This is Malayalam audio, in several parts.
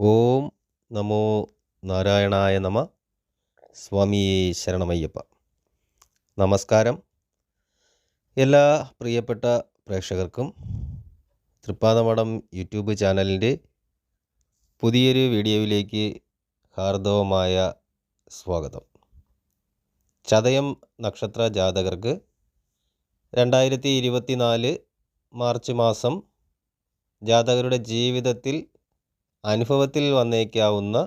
ഓം നമോ നാരായണായ നമ. സ്വാമിയെ ശരണമയ്യപ്പ. നമസ്കാരം. എല്ലാ പ്രിയപ്പെട്ട പ്രേക്ഷകർക്കും തൃപ്പാദമഠം യൂട്യൂബ് ചാനലിന്റെ പുതിയൊരു വീഡിയോയിലേക്ക് ഹാർദവമായ സ്വാഗതം. ചതയം നക്ഷത്ര ജാതകർക്ക് രണ്ടായിരത്തി ഇരുപത്തിനാല് മാർച്ച് മാസം ജാതകരുടെ ജീവിതത്തിൽ അനുഭവത്തിൽ വന്നേക്കാവുന്ന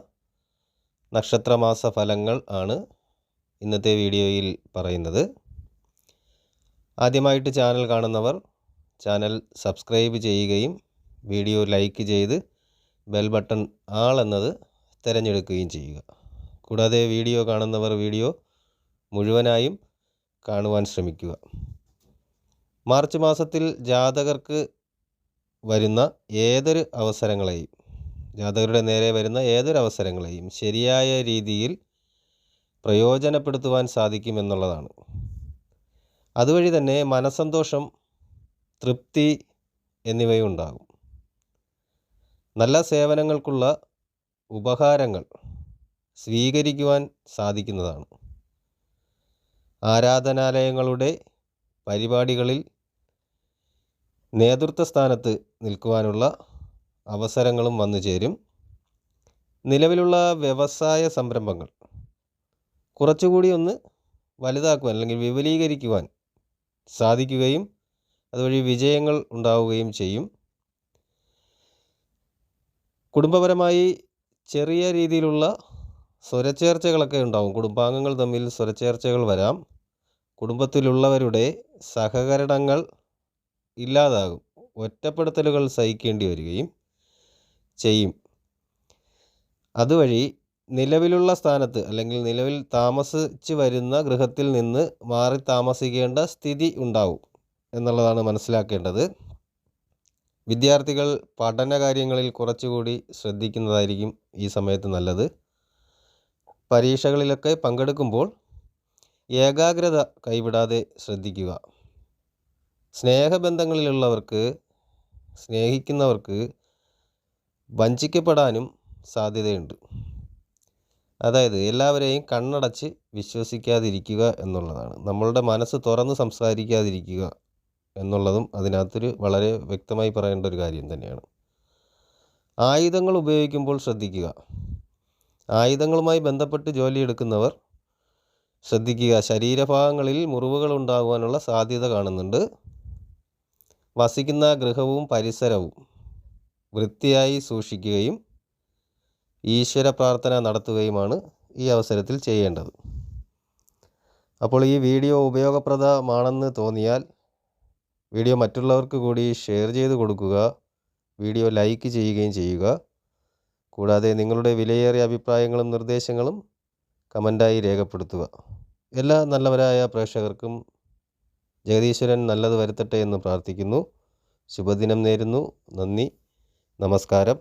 നക്ഷത്രമാസ ഫലങ്ങൾ ആണ് ഇന്നത്തെ വീഡിയോയിൽ പറയുന്നത്. ആദ്യമായിട്ട് ചാനൽ കാണുന്നവർ ചാനൽ സബ്സ്ക്രൈബ് ചെയ്യുകയും വീഡിയോ ലൈക്ക് ചെയ്ത് ബെൽ ബട്ടൺ ആൾ എന്നത് തിരഞ്ഞെടുക്കുകയും ചെയ്യുക. കൂടാതെ വീഡിയോ കാണുന്നവർ വീഡിയോ മുഴുവനായും കാണുവാൻ ശ്രമിക്കുക. മാർച്ച് മാസത്തിൽ ജാതകർക്ക് വരുന്ന ഏതൊരു അവസരങ്ങളെയും ജാതകരുടെ നേരെ വരുന്ന ഏതൊരു അവസരങ്ങളെയും ശരിയായ രീതിയിൽ പ്രയോജനപ്പെടുത്തുവാൻ സാധിക്കുമെന്നുള്ളതാണ് അതുവഴി തന്നെ മനസന്തോഷം തൃപ്തി എന്നിവയുണ്ടാകും. നല്ല സേവനങ്ങൾക്കുള്ള ഉപഹാരങ്ങൾ സ്വീകരിക്കുവാൻ സാധിക്കുന്നതാണ്. ആരാധനാലയങ്ങളുടെ പരിപാടികളിൽ നേതൃത്വ സ്ഥാനത്ത് നിൽക്കുവാനുള്ള അവസരങ്ങളും വന്നു ചേരും. നിലവിലുള്ള വ്യവസായ സംരംഭങ്ങൾ. കുറച്ചുകൂടി ഒന്ന് വലുതാക്കുവാൻ അല്ലെങ്കിൽ വിപുലീകരിക്കുവാൻ സാധിക്കുകയും അതുവഴി വിജയങ്ങൾ ഉണ്ടാവുകയും ചെയ്യും. കുടുംബപരമായി ചെറിയ രീതിയിലുള്ള സ്വരച്ചേർച്ചകളൊക്കെ ഉണ്ടാവും. കുടുംബാംഗങ്ങൾ തമ്മിൽ സ്വരച്ചേർച്ചകൾ വരാം. കുടുംബത്തിലുള്ളവരുടെ സഹകരണങ്ങൾ ഇല്ലാതാകും. ഒറ്റപ്പെടുത്തലുകൾ സഹിക്കേണ്ടി വരികയും ചെയ്യും. അതുവഴി നിലവിലുള്ള സ്ഥാനത്ത് അല്ലെങ്കിൽ നിലവിൽ താമസിച്ച് വരുന്ന ഗൃഹത്തിൽ നിന്ന് മാറി താമസിക്കേണ്ട സ്ഥിതി ഉണ്ടാവും എന്നുള്ളതാണ് മനസ്സിലാക്കേണ്ടത്. വിദ്യാർത്ഥികൾ പഠന കാര്യങ്ങളിൽ കുറച്ചുകൂടി ശ്രദ്ധിക്കുന്നതായിരിക്കും ഈ സമയത്ത് നല്ലത്. പരീക്ഷകളിലൊക്കെ പങ്കെടുക്കുമ്പോൾ ഏകാഗ്രത കൈവിടാതെ ശ്രദ്ധിക്കുക. സ്നേഹബന്ധങ്ങളിലുള്ളവർക്ക് സ്നേഹിക്കുന്നവർക്ക് വഞ്ചിക്കപ്പെടാനും സാധ്യതയുണ്ട്. അതായത് എല്ലാവരെയും കണ്ണടച്ച് വിശ്വസിക്കാതിരിക്കുക എന്നുള്ളതാണ്. നമ്മളുടെ മനസ്സ് തുറന്ന് സംസാരിക്കാതിരിക്കുക എന്നുള്ളതും അതിനകത്തൊരു വളരെ വ്യക്തമായി പറയേണ്ട ഒരു കാര്യം തന്നെയാണ്. ആയുധങ്ങൾ ഉപയോഗിക്കുമ്പോൾ ശ്രദ്ധിക്കുക. ആയുധങ്ങളുമായി ബന്ധപ്പെട്ട് ജോലിയെടുക്കുന്നവർ ശ്രദ്ധിക്കുക. ശരീരഭാഗങ്ങളിൽ മുറിവുകൾ ഉണ്ടാകുവാനുള്ള സാധ്യത കാണുന്നുണ്ട്. വസിക്കുന്ന ഗൃഹവും പരിസരവും വൃത്തിയായി സൂക്ഷിക്കുകയും ഈശ്വര പ്രാർത്ഥന നടത്തുകയുമാണ് ഈ അവസരത്തിൽ ചെയ്യേണ്ടത്. അപ്പോൾ ഈ വീഡിയോ ഉപയോഗപ്രദമാണെന്ന് തോന്നിയാൽ വീഡിയോ മറ്റുള്ളവർക്ക് കൂടി ഷെയർ ചെയ്ത് കൊടുക്കുക വീഡിയോ ലൈക്ക് ചെയ്യുകയും ചെയ്യുക. കൂടാതെ നിങ്ങളുടെ വിലയേറിയ അഭിപ്രായങ്ങളും നിർദ്ദേശങ്ങളും കമന്റായി രേഖപ്പെടുത്തുക. എല്ലാ നല്ലവരായ പ്രേക്ഷകർക്കും ജഗദീശ്വരൻ നല്ലത് വരുത്തട്ടെ എന്ന് പ്രാർത്ഥിക്കുന്നു. ശുഭദിനം നേരുന്നു. നന്ദി. നമസ്കാരം.